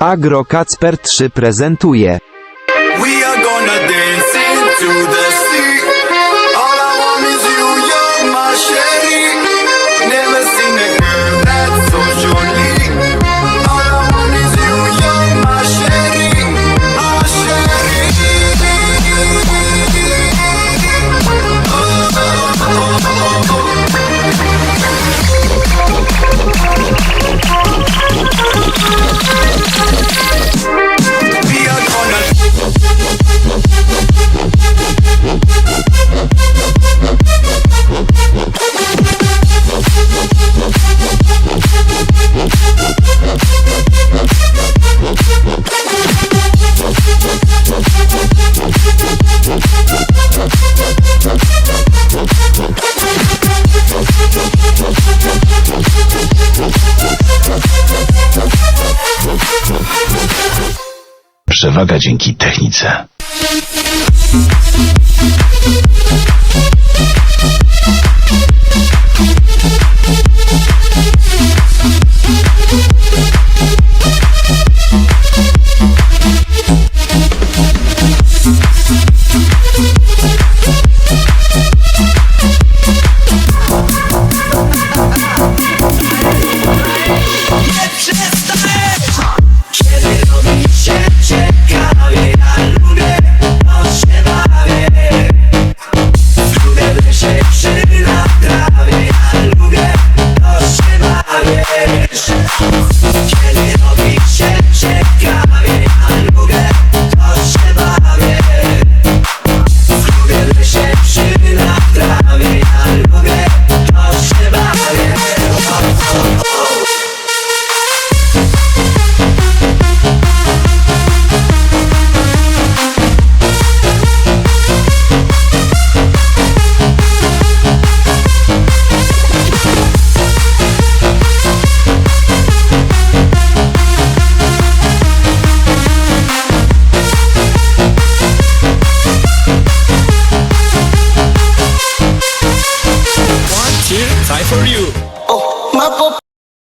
Agro Kacper 3 prezentuje. We are gonna dance into the sea. Przewaga dzięki technice. Time for you. Oh, my